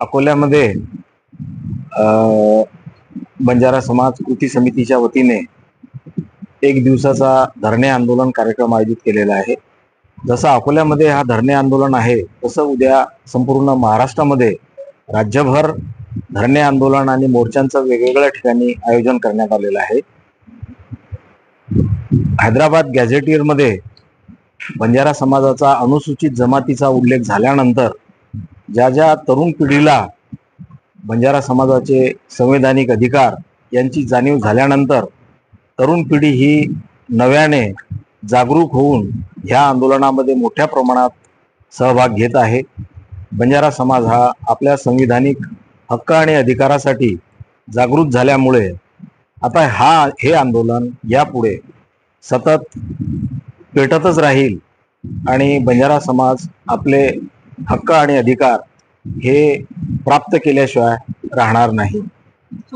अकोल्यामध्ये बंजारा समाज कृती समितीच्या वतीने एक दिवसाचा धरणे आंदोलन कार्यक्रम आयोजित केलेला आहे. जसं अकोल्यामध्ये हा धरणे आंदोलन आहे तसं उद्या संपूर्ण महाराष्ट्रामध्ये राज्यभर धरणे आंदोलन आणि मोर्चांचं वेगवेगळ्या ठिकाणी आयोजन करण्यात आलेलं आहे. हैदराबाद गॅझेटियरमध्ये बंजारा समाजाचा अनुसूचित जमातीचा उल्लेख झाल्यानंतर ज्या ज्या तरुण पिढीला बंजारा समाजाचे संवैधानिक अधिकार यांची जाणीव झाल्यानंतर तरुण पिढी ही नव्याने जागरूक होऊन ह्या आंदोलनामध्ये मोठ्या प्रमाणात सहभाग घेत आहे. बंजारा समाज हा आपल्या संविधानिक हक्क आणि अधिकारासाठी जागृत झाल्यामुळे आता हा हे आंदोलन यापुढे सतत पेटतच राहील आणि बंजारा समाज आपले हक्क आणि अधिकार हे प्राप्त केल्याशिवाय राहणार नाही.